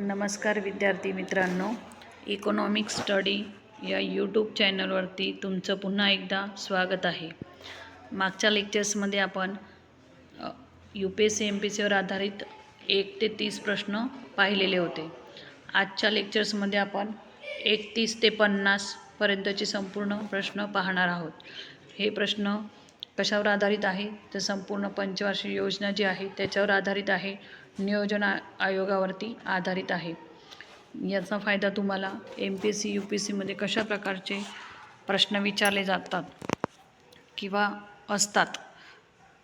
नमस्कार विद्यार्थी मित्रांनो इकॉनॉमिक स्टडी या यूट्यूब चॅनलवरती तुमचं पुन्हा एकदा स्वागत आहे. मागच्या लेक्चर्समध्ये आपण U P S C M P सीवर आधारित एक ते तीस प्रश्न पाहिलेले होते. आजच्या लेक्चर्समध्ये आपण एकतीस ते पन्नासपर्यंतचे संपूर्ण प्रश्न पाहणार आहोत. हे प्रश्न कशावर आधारित आहे? तर संपूर्ण पंचवार्षिक योजना जी आहे त्याच्यावर आधारित आहे नियोजन आ आयोगावरती आधारित आहे. याचा फायदा तुम्हाला M P S C U P S सीमध्ये कशा प्रकारचे प्रश्न विचारले जातात किंवा असतात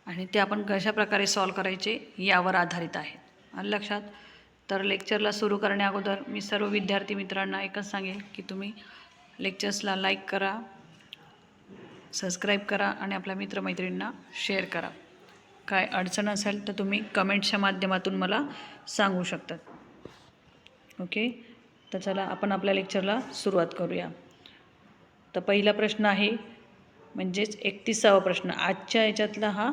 आणि ते आपण कशा प्रकारे सॉल्व करायचे यावर आधारित आहे. आणि लक्षात तर लेक्चरला सुरू करण्याअगोदर मी सर्व विद्यार्थी मित्रांना एकच सांगेल की तुम्ही लेक्चर्सला लाईक करा सबस्क्राईब करा आणि आपल्या मित्रमैत्रिणींना शेअर करा. काय अडचण असेल तर तुम्ही कमेंट्सच्या माध्यमातून मला सांगू शकतात. ओके? तर चला आपण आपल्या लेक्चरला सुरुवात करूया. तर पहिला प्रश्न आहे म्हणजेच एकतीसावा प्रश्न. आजच्या याच्यातला हा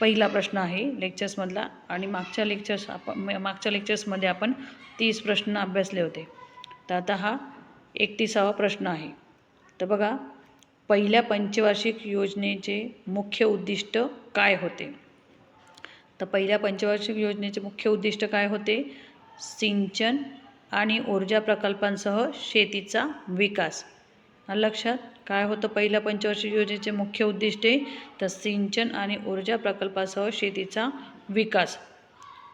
पहिला प्रश्न आहे लेक्चर्समधला आणि मागच्या लेक्चर्स आपण म- मागच्या लेक्चर्समध्ये आपण तीस प्रश्न अभ्यासले होते. तर आता हा एकतीसावा प्रश्न आहे. तर बघा पहिल्या पंचवार्षिक योजनेचे मुख्य उद्दिष्ट काय होते? तर पहिल्या पंचवार्षिक योजनेचे मुख्य उद्दिष्ट काय होते? सिंचन आणि ऊर्जा प्रकल्पांसह शेतीचा विकास. लक्षात काय होतं पहिल्या पंचवार्षिक योजनेचे मुख्य उद्दिष्टे? तर सिंचन आणि ऊर्जा प्रकल्पासह शेतीचा विकास.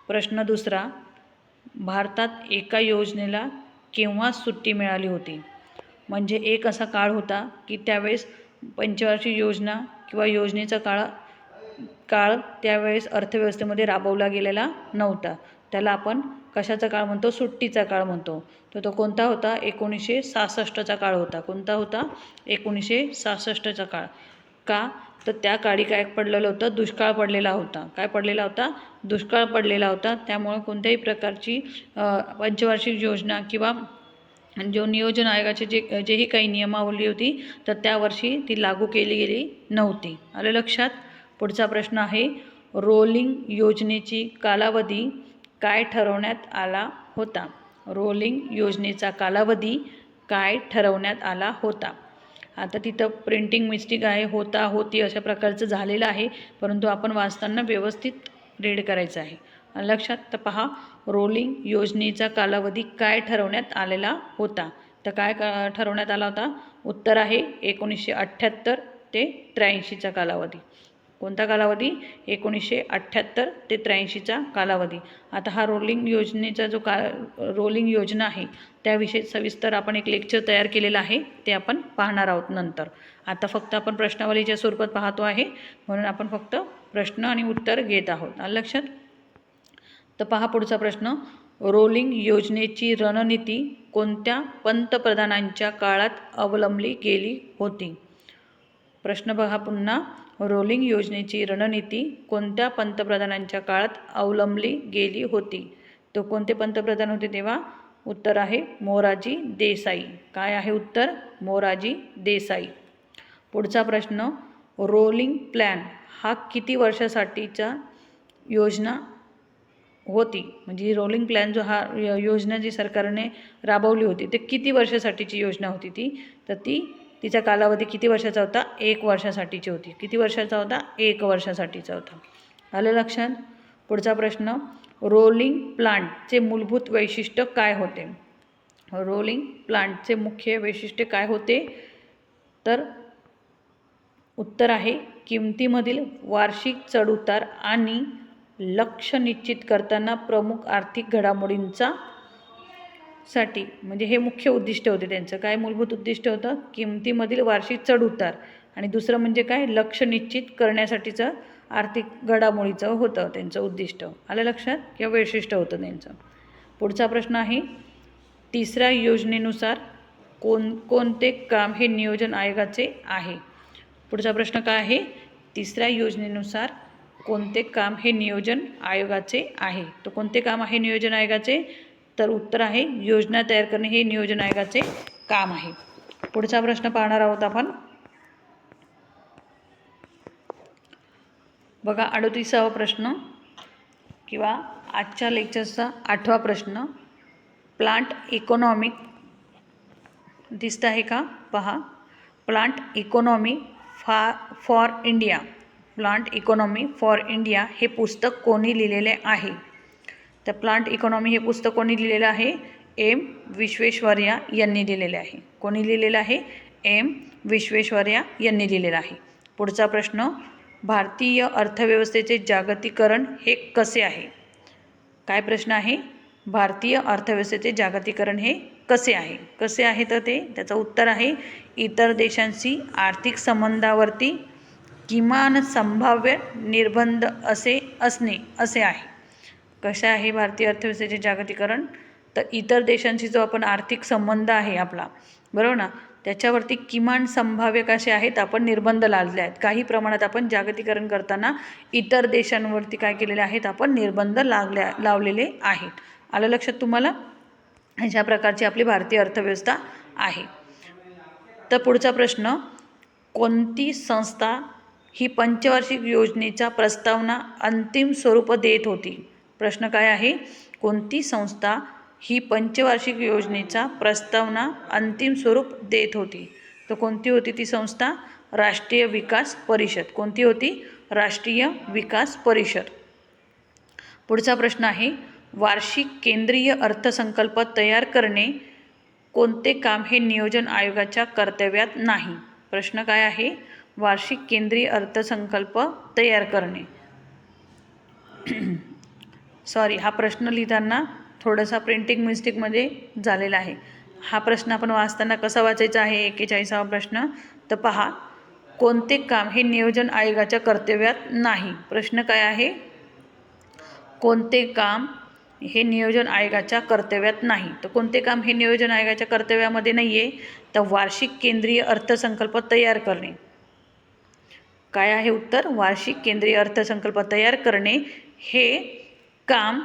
प्रश्न दुसरा भारतात एका योजनेला केव्हा सुट्टी मिळाली होती? म्हणजे एक असा काळ होता की त्यावेळेस पंचवार्षिक योजना किंवा योजनेचा काळ काळ त्यावेळेस अर्थव्यवस्थेमध्ये राबवला गेलेला नव्हता. त्याला आपण कशाचा काळ म्हणतो? सुट्टीचा काळ म्हणतो. तर तो कोणता होता? एकोणीसशे सहासष्टचा काळ होता. कोणता होता? एकोणीसशे सहासष्टचा काळ. का? तर त्या काळी काय पडलेलं होतं? दुष्काळ पडलेला होता. काय पडलेला होता? दुष्काळ पडलेला होता. त्यामुळं कोणत्याही प्रकारची पंचवार्षिक योजना किंवा जो नियोजन आयोगाची जे जेही काही नियमावली होती तर त्या वर्षी ती लागू केली गेली नव्हती. आलं लक्षात? पुढचा प्रश्न आहे रोलिंग योजनेची कालावधी काय ठरवण्यात आला होता? रोलिंग योजनेचा कालावधी काय ठरवण्यात आला होता? आता तिथं प्रिंटिंग मिस्टेक आहे होता होती अशा प्रकारचं झालेलं आहे परंतु आपण वाचताना व्यवस्थित रीड करायचं आहे. लक्षात तर पहा रोलिंग योजनेचा कालावधी काय ठरवण्यात आलेला होता? तर काय ठरवण्यात आला होता? उत्तर आहे एकोणीसशे अठ्ठ्याहत्तर ते त्र्याऐंशीचा कालावधी. कोणता कालावधी? एकोणीसशे अठ्ठ्याहत्तर ते त्र्याऐंशीचा कालावधी. आता हा रोलिंग योजनेचा जो का रोलिंग योजना आहे त्याविषयी सविस्तर आपण एक लेक्चर तयार केलेलं आहे ते आपण पाहणार आहोत नंतर. आता फक्त आपण प्रश्नावलीच्या स्वरूपात पाहतो आहे म्हणून आपण फक्त प्रश्न आणि उत्तर घेत आहोत. आलं लक्षात? तर पहा पुढचा प्रश्न. रोलिंग योजनेची रणनीती कोणत्या पंतप्रधानांच्या काळात अवलंबली गेली होती? प्रश्न बघा पुन्हा. रोलिंग योजनेची रणनीती कोणत्या पंतप्रधानांच्या काळात अवलंबली गेली होती? तो कोणते पंतप्रधान होते तेव्हा? उत्तर आहे मोराजी देसाई. काय आहे उत्तर? मोराजी देसाई. पुढचा प्रश्न रोलिंग प्लॅन हा किती वर्षासाठीचा योजना होती? म्हणजे रोलिंग प्लॅन जो हा य- योजना जी सरकारने राबवली होती ते किती वर्षासाठीची योजना होती ती? तर ती तिचा कालावधी किती वर्षाचा होता? एक वर्षासाठीची होती. किती वर्षाचा होता? एक वर्षासाठीचा होता. आलं लक्षात? पुढचा प्रश्न. रोलिंग प्लांटचे मूलभूत वैशिष्ट्य काय होते? रोलिंग प्लांटचे मुख्य वैशिष्ट्य काय होते? तर उत्तर आहे किमतीमधील वार्षिक चढउतार आणि लक्ष निश्चित करताना प्रमुख आर्थिक घडामोडींचा साठी म्हणजे हे मुख्य उद्दिष्ट होते त्यांचं. काय मूलभूत उद्दिष्ट होतं? किमतीमधील वार्षिक चढउतार आणि दुसरं म्हणजे काय? लक्ष निश्चित करण्यासाठीचं आर्थिक घडामोडीचं होतं त्यांचं उद्दिष्ट. आलं लक्षात? किंवा वैशिष्ट्य होतं त्यांचं? पुढचा प्रश्न आहे तिसऱ्या योजनेनुसार कोण कोणते काम हे नियोजन आयोगाचे आहे? पुढचा प्रश्न काय आहे? तिसऱ्या योजनेनुसार कोणते काम हे नियोजन आयोगाचे आहे? तर कोणते काम आहे नियोजन आयोगाचे? तर उत्तर आहे योजना तयार करणे हे नियोजन आयोगाचे काम आहे. पुढचा प्रश्न पाहणार आहोत आपण. बघा अडतीसावा प्रश्न किंवा आजच्या लेक्चरचा आठवा प्रश्न. प्लांट इकॉनॉमिक दिसत आहे का? पहा. प्लांट इकॉनॉमी फा for India. Plant economy for India हे पुस्तक कोणी लिहिलेले आहे? तर प्लांट इकॉनॉमी हे पुस्तक कोणी लिहिलेलं आहे? एम. विश्वेश्वर्या यांनी लिहिलेले आहे. कोणी लिहिलेलं आहे? एम. विश्वेश्वर्या यांनी लिहिलेलं आहे. पुढचा प्रश्न भारतीय अर्थव्यवस्थेचे जागतिकरण हे कसे आहे? काय प्रश्न आहे? भारतीय अर्थव्यवस्थेचे जागतिकरण हे कसे आहे? कसे आहे तर ते? त्याचं उत्तर आहे इतर देशांशी आर्थिक संबंधावरती किमान संभाव्य निर्बंध असे असणे असे आहे. कशा आहे भारतीय अर्थव्यवस्थेचे जागतिकरण तर इतर देशांशी जो आपण आर्थिक संबंध आहे आपला बरोबर ना? त्याच्यावरती किमान संभाव्य कसे आहेत आपण निर्बंध लादले आहेत. काही प्रमाणात आपण जागतिकरण करताना इतर देशांवरती काय केलेले आहेत आपण निर्बंध लागल्या लावलेले आहेत. आलं लक्षात तुम्हाला? अशा प्रकारची आपली भारतीय अर्थव्यवस्था आहे. तर पुढचा प्रश्न कोणती संस्था ही पंचवार्षिक योजनेचा प्रस्तावना अंतिम स्वरूप देत होती? प्रश्न काय आहे? कोणती संस्था ही पंचवार्षिक योजनेचा प्रस्तावना अंतिम स्वरूप देत होती? तर कोणती होती ती संस्था? राष्ट्रीय विकास परिषद. कोणती होती? राष्ट्रीय विकास परिषद. पुढचा प्रश्न आहे वार्षिक केंद्रीय अर्थसंकल्प तयार करणे कोणते काम हे नियोजन आयोगाच्या कर्तव्यात नाही? प्रश्न काय आहे? वार्षिक केंद्रीय अर्थसंकल्प तयार करणे. सॉरी हा प्रश्न लिहिताना थोडासा प्रिंटिंग मिस्टेकमध्ये झालेला आहे. हा प्रश्न आपण वाचताना कसा वाचायचा आहे? एकेचाळीसावा प्रश्न. तर पहा कोणते काम हे नियोजन आयोगाच्या कर्तव्यात नाही? प्रश्न काय आहे? कोणते काम हे नियोजन आयोगाच्या कर्तव्यात नाही? तर कोणते काम हे नियोजन आयोगाच्या कर्तव्यामध्ये नाही आहे तर वार्षिक केंद्रीय अर्थसंकल्प तयार करणे. काय आहे उत्तर? वार्षिक केंद्रीय अर्थसंकल्प तयार करणे हे काम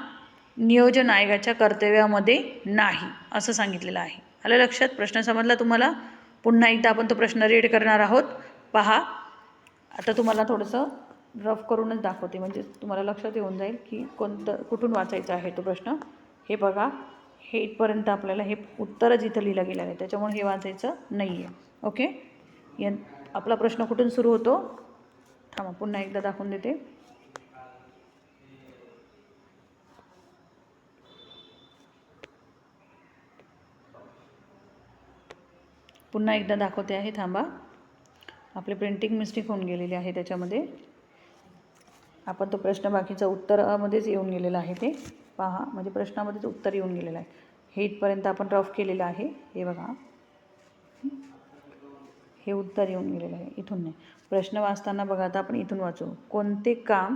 नियोजन आयोगाच्या कर्तव्यामध्ये नाही असं सांगितलेलं आहे. आलं लक्षात? प्रश्न समजला तुम्हाला? पुन्हा एकदा आपण तो प्रश्न रीड करणार आहोत. पहा. आता तुम्हाला थोडंसं रफ करूनच दाखवते. म्हणजे तुम्हाला लक्षात येऊन जाईल की कोणतं कुठून वाचायचं आहे तो प्रश्न. हे बघा. हे इथपर्यंत आपल्याला हे उत्तरच इथं लिहिलं गेलं आहे. त्याच्यामुळे हे वाचायचं नाही आहे ओके या आपला प्रश्न कुठून सुरू होतो? थांबा पुन्हा एकदा दाखवून देते. पुन्हा एकदा दाखवते आहे थांबा. आपली प्रिंटिंग मिस्टेक होऊन गेलेली आहे त्याच्यामध्ये. आपण तो प्रश्न बाकीचा उत्तरामध्येच येऊन गेलेला आहे ते. पहा म्हणजे प्रश्नामध्येच उत्तर येऊन गेलेलं आहे. हे इथपर्यंत आपण रफ केलेलं आहे. हे बघा. हे उत्तर येऊन गेलेलं आहे. इथून नाही. प्रश्न वाचताना बघा आता आपण इथून वाचू. कोणते काम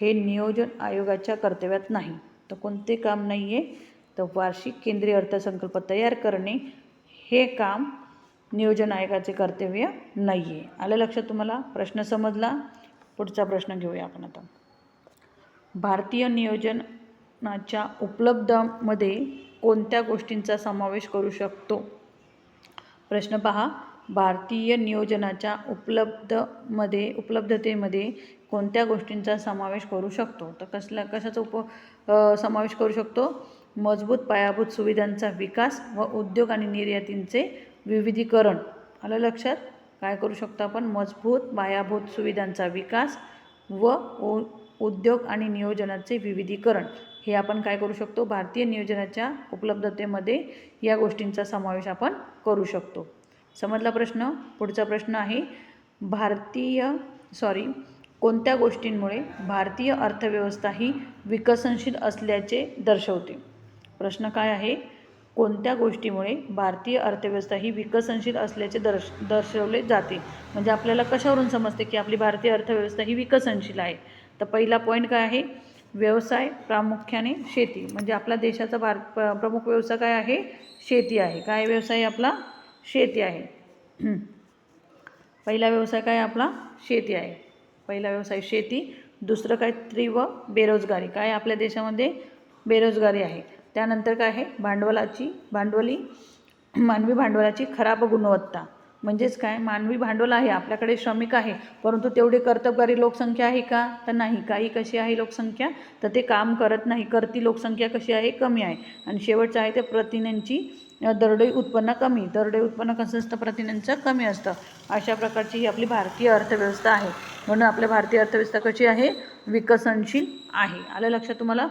हे नियोजन आयोगाच्या कर्तव्यात नाही? तर कोणते काम नाही आहे तर वार्षिक केंद्रीय अर्थसंकल्प तयार करणे. हे काम नियोजन आयोगाचे कर्तव्य नाही आहे आलं लक्षात तुम्हाला? प्रश्न समजला? पुढचा प्रश्न घेऊया आपण आता. भारतीय नियोजनाच्या उपलब्धामध्ये कोणत्या गोष्टींचा समावेश करू शकतो? प्रश्न पहा. भारतीय नियोजनाच्या उपलब्धमध्ये उपलब्धतेमध्ये कोणत्या गोष्टींचा समावेश करू शकतो? तर कसल्या कशाचा उप समावेश करू शकतो? मजबूत पायाभूत सुविधांचा विकास व उद्योग आणि निर्यातींचे विविधीकरण. आलं लक्षात? काय करू शकतो आपण? मजबूत पायाभूत सुविधांचा विकास व उ उद्योग आणि नियोजनाचे विविधीकरण. हे आपण काय करू शकतो? भारतीय नियोजनाच्या उपलब्धतेमध्ये या गोष्टींचा समावेश आपण करू शकतो. समजला प्रश्न? पुढचा प्रश्न आहे भारतीय सॉरी कोणत्या गोष्टींमुळे भारतीय अर्थव्यवस्था ही विकसनशील असल्याचे दर्शवते? प्रश्न काय आहे? कोणत्या गोष्टीमुळे भारतीय अर्थव्यवस्था ही विकसनशील असल्याचे दर्श दर्शवले जाते? म्हणजे आपल्याला कशावरून समजते की आपली भारतीय अर्थव्यवस्था ही विकसनशील आहे? तर पहिला पॉईंट काय आहे? व्यवसाय प्रामुख्याने शेती. म्हणजे आपला देशाचा भार प्रमुख व्यवसाय काय आहे? शेती आहे. काय व्यवसाय आपला? शेती आहे. पहिला व्यवसाय काय आपला? शेती आहे. पहिला व्यवसाय शेती. दुसरं काय? तीव्र बेरोजगारी. काय आपल्या देशामध्ये? बेरोजगारी आहे. त्यानंतर काय आहे? भांडवलाची भांडवली मानवी भांडवलाची खराब गुणवत्ता. म्हणजेच काय? मानवी भांडवल आहे आपल्याकडे श्रमिक आहे परंतु तेवढी कर्तबगारी लोकसंख्या आहे का? तर नाही. काही कशी आहे लोकसंख्या? तर ते काम करत नाही. करती लोकसंख्या कशी आहे? कमी आहे. आणि शेवटचं आहे ते प्रथिनांची दरडोई उत्पन्न कमी. दरडोई उत्पन्न कसं असतं? प्रथिनांचं कमी असतं. अशा प्रकारची ही आपली भारतीय अर्थव्यवस्था आहे. म्हणून आपल्या भारतीय अर्थव्यवस्था कशी आहे? विकसनशील आहे. आलं लक्षात तुम्हाला?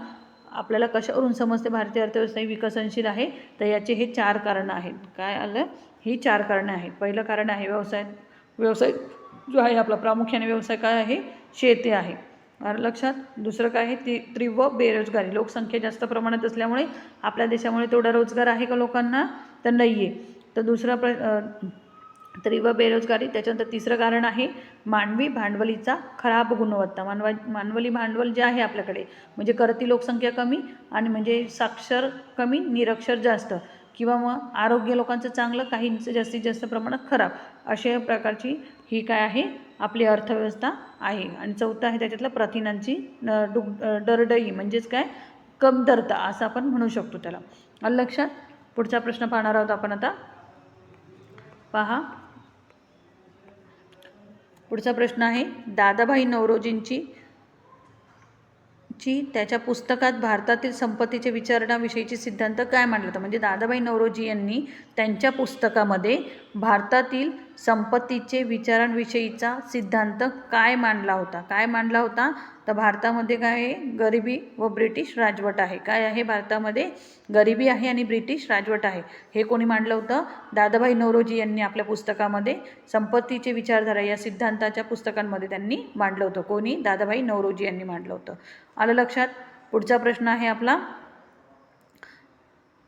आपल्याला कशावरून समजते भारतीय अर्थव्यवस्था ही विकसनशील आहे? तर याचे हे चार कारणं आहेत. काय आलं? ही चार कारणं आहेत. पहिलं कारण आहे व्यवसाय. व्यवसाय जो आहे आपला प्रामुख्याने व्यवसाय काय आहे? शेती आहे. लक्षात? दुसरं काय आहे? ती तीव्र बेरोजगारी. लोकसंख्या जास्त प्रमाणात असल्यामुळे आपल्या देशामुळे तेवढा रोजगार आहे का लोकांना? तर नाही आहे तर दुसरा प्र तरी व बेरोजगारी त्याच्यानंतर तिसरं कारण आहे मानवी भांडवलीचा खराब गुणवत्ता. मानवा मानवली भांडवल जे आहे आपल्याकडे म्हणजे करती लोकसंख्या कमी आणि म्हणजे साक्षर कमी निरक्षर जास्त किंवा मग आरोग्य लोकांचं चांगलं काहींचं जास्तीत जास्त प्रमाणात खराब अशा प्रकारची ही काय आहे? आपली अर्थव्यवस्था आहे. आणि चौथं आहे त्याच्यातलं प्रथिनांची न डुग डरडई म्हणजेच काय? कमतरता असं आपण म्हणू शकतो त्याला. लक्षात पुढचा प्रश्न पाहणार आहोत आपण आता. पहा. पुढचा प्रश्न आहे दादाभाई नवरोजींची ची त्याच्या पुस्तकात भारतातील संपत्तीचे विचारणाविषयीचे सिद्धांत काय मांडला होता? म्हणजे दादाबाई नवरोजी यांनी त्यांच्या पुस्तकामध्ये भारतातील संपत्तीचे विचारांविषयीचा सिद्धांत काय मांडला होता? काय मांडला होता? तर भारतामध्ये काय आहे? गरिबी व ब्रिटिश राजवट आहे. काय आहे? भारतामध्ये गरिबी आहे आणि ब्रिटिश राजवट आहे. हे कोणी मांडलं होतं? दादाभाई नवरोजी यांनी आपल्या पुस्तकामध्ये संपत्तीचे विचारधारा या सिद्धांताच्या पुस्तकांमध्ये त्यांनी मांडलं होतं. कोणी? दादाभाई नवरोजी यांनी मांडलं होतं. आलं लक्षात? पुढचा प्रश्न आहे आपला.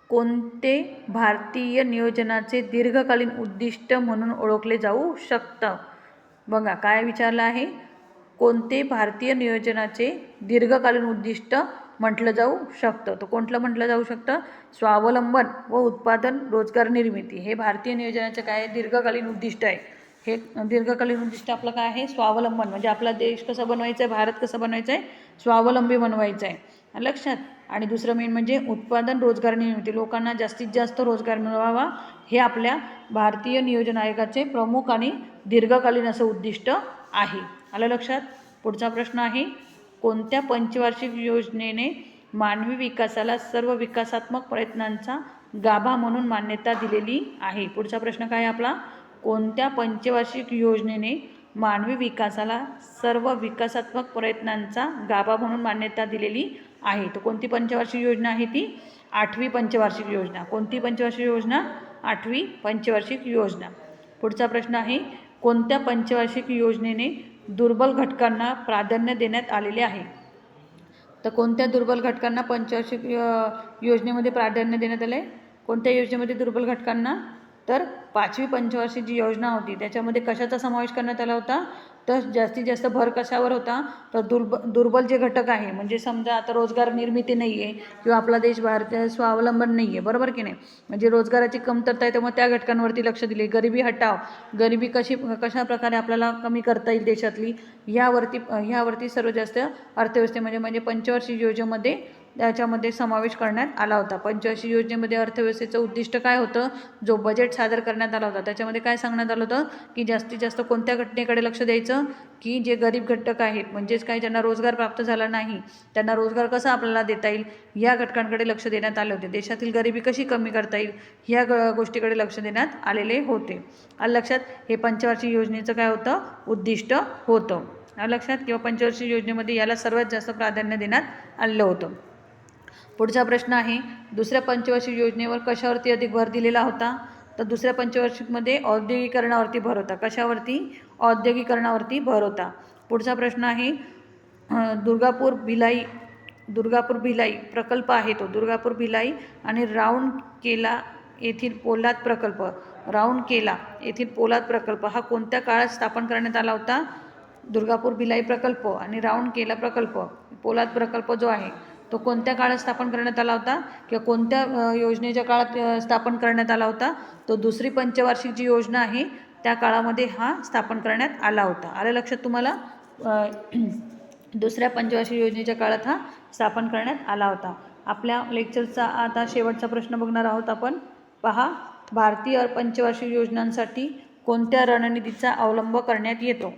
कोणते भारतीय नियोजनाचे दीर्घकालीन उद्दिष्ट म्हणून ओळखले जाऊ शकतं? बघा काय विचारलं आहे? कोणते भारतीय नियोजनाचे दीर्घकालीन उद्दिष्ट म्हटलं जाऊ शकतं? तर कोणतं म्हटलं जाऊ शकतं? स्वावलंबन व उत्पादन रोजगार निर्मिती. हे भारतीय नियोजनाचं काय दीर्घकालीन उद्दिष्ट आहे? हे दीर्घकालीन उद्दिष्ट आपलं काय आहे? स्वावलंबन. म्हणजे आपला देश कसा बनवायचा आहे? भारत कसं बनवायचं आहे? स्वावलंबी बनवायचं आहे. लक्षात. आणि दुसरं मेन म्हणजे उत्पादन रोजगार निर्मिती. लोकांना जास्तीत जास्त रोजगार मिळवावा हे आपल्या भारतीय नियोजन आयोगाचे प्रमुख आणि दीर्घकालीन असं उद्दिष्ट आहे. आलं लक्षात? पुढचा प्रश्न आहे कोणत्या पंचवार्षिक योजनेने मानवी विकासाला सर्व विकासात्मक प्रयत्नांचा गाभा म्हणून मान्यता दिलेली आहे? पुढचा प्रश्न काय आपला? कोणत्या पंचवार्षिक योजनेने मानवी विकासाला सर्व विकासात्मक प्रयत्नांचा गाभा म्हणून मान्यता दिलेली आहे? तर कोणती पंचवार्षिक योजना आहे ती? आठवी पंचवार्षिक योजना. कोणती पंचवार्षिक योजना? आठवी पंचवार्षिक योजना. पुढचा प्रश्न आहे कोणत्या पंचवार्षिक योजनेने दुर्बल घटकांना प्राधान्य देण्यात आलेले आहे? तर कोणत्या दुर्बल घटकांना पंचवार्षिक योजनेमध्ये प्राधान्य देण्यात आलं आहे कोणत्या योजनेमध्ये दुर्बल घटकांना तर पाचवी पंचवार्षिक जी योजना होती त्याच्यामध्ये कशाचा समावेश करण्यात आला होता? तर जास्तीत जास्त भर कशावर होता? तर दुर्ब दुर्बल जे घटक आहे म्हणजे समजा आता रोजगार निर्मिती नाही आहे किंवा आपला देश भारत स्वावलंबन नाही आहे बरोबर की नाही? म्हणजे रोजगाराची कमतरता आहे त्यामुळे त्या घटकांवरती लक्ष दिले. गरिबी हटाव. गरिबी कशी कशा प्रकारे आपल्याला कमी करता येईल देशातली? ह्यावरती ह्यावरती सर्व जास्त अर्थव्यवस्थेमध्ये म्हणजे पंचवार्षिक योजनेमध्ये त्याच्यामध्ये समावेश करण्यात आला होता. पंचवार्षिक योजनेमध्ये अर्थव्यवस्थेचं उद्दिष्ट काय होतं जो बजेट सादर करण्यात आला होता त्याच्यामध्ये काय सांगण्यात आलं होतं की जास्तीत जास्त कोणत्या घटनेकडे लक्ष द्यायचं की जे गरीब घटक आहेत म्हणजेच काय ज्यांना रोजगार प्राप्त झाला नाही त्यांना रोजगार कसा आपल्याला देता येईल या घटकांकडे लक्ष देण्यात आले होते. देशातील गरिबी कशी कमी करता येईल ह्या ग गोष्टीकडे लक्ष देण्यात आलेले होते. आलं लक्षात हे पंचवार्षिक योजनेचं काय होतं? उद्दिष्ट होतं. लक्षात किंवा पंचवर्षीय योजनेमध्ये याला सर्वात जास्त प्राधान्य देण्यात आलेलं होतं. पुढचा प्रश्न आहे दुसऱ्या पंचवार्षिक योजनेवर कशावरती अधिक भर दिलेला होता? तर दुसऱ्या पंचवार्षिकमध्ये औद्योगिकरणावरती भर होता. कशावरती? औद्योगिकरणावरती भर होता. पुढचा प्रश्न आहे दुर्गापूर भिलाई दुर्गापूर भिलाई प्रकल्प आहे तो. दुर्गापूर भिलाई आणि राऊंड केला येथील पोलाद प्रकल्प. राऊंड केला येथील पोलाद प्रकल्प हा कोणत्या काळात स्थापन करण्यात आला होता? दुर्गापूर भिलाई प्रकल्प आणि राऊंड केला प्रकल्प. पोलाद प्रकल्प जो आहे तो कोणत्या काळात स्थापन करण्यात आला होता किंवा कोणत्या योजनेच्या काळात स्थापन करण्यात आला होता तो दुसरी पंचवार्षिक जी योजना आहे त्या काळामध्ये हा स्थापन करण्यात आला होता. आलं लक्षात तुम्हाला? दुसऱ्या पंचवार्षिक योजनेच्या काळात हा स्थापन करण्यात आला होता. आपल्या लेक्चरचा आता शेवटचा प्रश्न बघणार आहोत आपण. पहा भारतीय पंचवार्षिक योजनांसाठी कोणत्या रणनीतीचा अवलंब करण्यात येतो?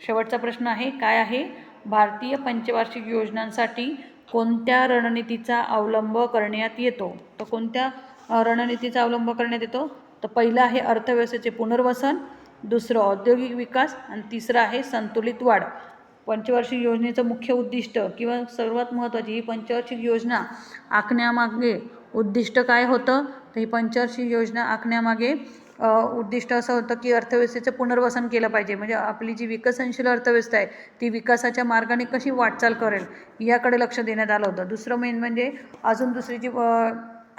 शेवटचा प्रश्न आहे काय आहे? भारतीय पंचवार्षिक योजनांसाठी कोणत्या रणनीतीचा अवलंब करण्यात येतो? तर कोणत्या रणनीतीचा अवलंब करण्यात येतो? तर पहिलं आहे अर्थव्यवस्थेचे पुनर्वसन दुसरं औद्योगिक विकास आणि तिसरं आहे संतुलित वाढ. पंचवार्षिक योजनेचं मुख्य उद्दिष्ट किंवा सर्वात महत्त्वाची ही पंचवार्षिक योजना आखण्यामागे उद्दिष्ट काय होतं? तर ही पंचवार्षिक योजना आखण्यामागे उद्दिष्ट असं होतं की अर्थव्यवस्थेचं पुनर्वसन केलं पाहिजे. म्हणजे आपली जी विकसनशील अर्थव्यवस्था आहे ती विकासाच्या मार्गाने कशी वाटचाल करेल याकडे लक्ष देण्यात आलं होतं. दुसरं मेन म्हणजे अजून दुसरी जी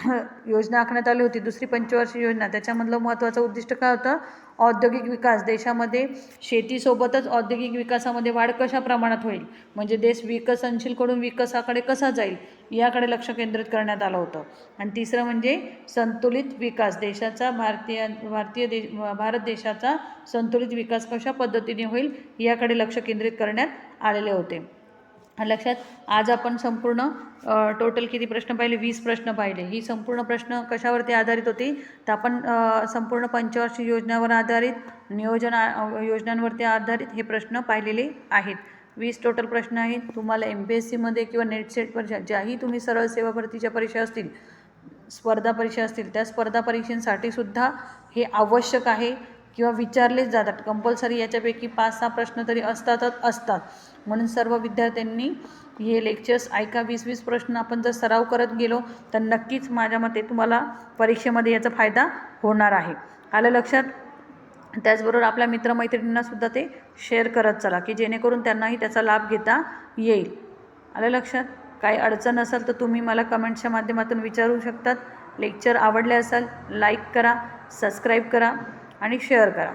योजना आखण्यात आली होती दुसरी पंचवार्षिक योजना. त्याच्यामधलं महत्त्वाचं उद्दिष्ट काय होतं? औद्योगिक विकास. देशामध्ये शेतीसोबतच औद्योगिक विकासामध्ये वाढ कशा प्रमाणात होईल? म्हणजे देश विकसनशीलकडून विकासाकडे कसा जाईल? याकडे लक्ष केंद्रित करण्यात आलं होतं. आणि तिसरं म्हणजे संतुलित विकास. देशाचा भारतीय भारतीय देश भारत देशाचा संतुलित विकास कशा पद्धतीने होईल? याकडे लक्ष केंद्रित करण्यात आलेले होते. लक्षात. आज आपण संपूर्ण टोटल किती प्रश्न पाहिले? वीस प्रश्न पाहिले. ही संपूर्ण प्रश्न कशावरती आधारित होती? तर आपण संपूर्ण पंचवार्षिक योजनावर आधारित नियोजन योजनांवरती आधारित हे प्रश्न पाहिलेले आहेत. वीस टोटल प्रश्न आहेत. तुम्हाला एम पी एस सीमध्ये किंवा नेट सेट परीक्षा ज्याही तुम्ही सरळ सेवा भरतीच्या परीक्षा असतील स्पर्धा परीक्षा असतील त्या स्पर्धा परीक्षेसाठी सुद्धा हे आवश्यक आहे किंवा विचारलेच जातात. कंपल्सरी याच्यापैकी पाच सहा प्रश्न तरी असतातच असतात. म्हणून सर्व विद्यार्थ्यांनी हे लेक्चर्स ऐका वीस वीस प्रश्न आपण जर सराव करत गेलो तर नक्कीच माझ्या मते तुम्हाला परीक्षेमध्ये याचा फायदा होणार आहे. आलं लक्षात? त्याचबरोबर आपल्या मित्रमैत्रिणींनासुद्धा ते शेअर करत चला की जेणेकरून त्यांनाही त्याचा लाभ घेता येईल. आलं लक्षात? काही अडचण असेल तर तुम्ही मला कमेंट्सच्या माध्यमातून विचारू शकतात. लेक्चर आवडले असाल लाईक करा सबस्क्राईब करा आणि शेअर करा.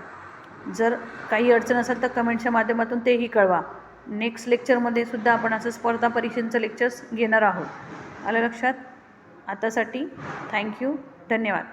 जर काही अडचण असेल तर कमेंटच्या माध्यमातून तेही कळवा. नेक्स्ट लेक्चरमध्ये सुद्धा आपण असं स्पर्धा परीक्षांचं लेक्चर्स घेणार आहोत. आलं लक्षात? आतासाठी थँक्यू धन्यवाद.